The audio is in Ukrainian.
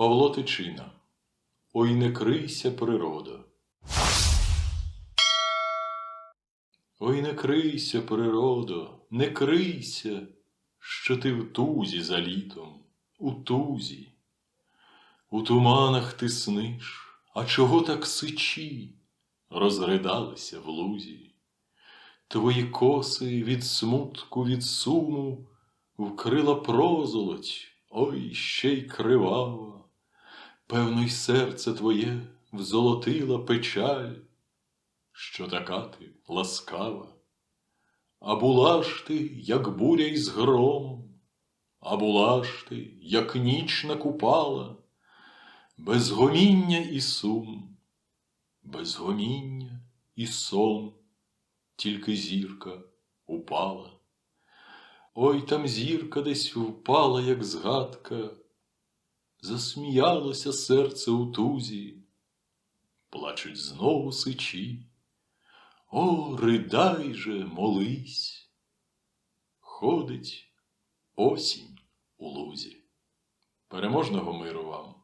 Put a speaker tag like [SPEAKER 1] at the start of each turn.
[SPEAKER 1] Павло Тичина. Ой, не крийся, природа. Ой, не крийся, природа, не крийся, що ти в тузі за літом, у тузі. У туманах ти сниш, а чого так сичі, розридалися в лузі. Твої коси від смутку, від суму вкрила прозолоть, ой, ще й кривава. Певно, й серце твоє взолотила печаль, що така ти ласкава. А була ж ти, як буря із громом, а була ж ти, як нічна купала, без гоміння і сум, без гоміння і сон, тільки зірка упала. Ой там зірка десь впала, як згадка, засміялося серце у тузі, плачуть знову сичі. О, ридай же, молись, ходить осінь у лузі. Переможного миру вам!